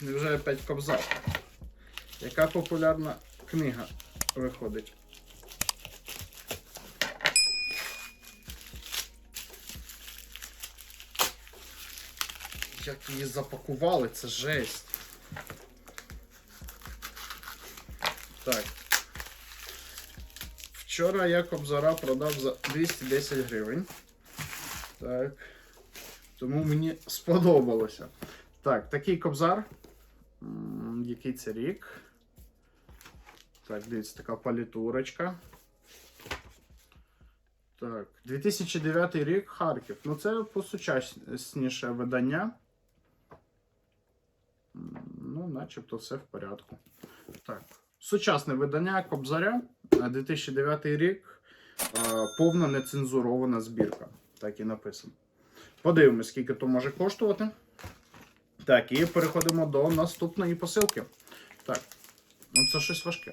Невже опять кобзар? Яка популярна книга виходить? Як її запакували, це жесть. Так. Вчора я кобзара продав за 210 гривень. Так. Тому мені сподобалося. Так, такий кобзар. Який це рік? Так, дивіться, така палітурочка. Так, 2009 рік Харків. Ну, це посучасніше видання. Ну, начебто все в порядку. Так. Сучасне видання Кобзаря. е, 2009 рік. Повна нецензурована збірка. Так і написано. Подивимось, скільки то може коштувати. Так, і переходимо до наступної посилки. Так, ну це щось важке.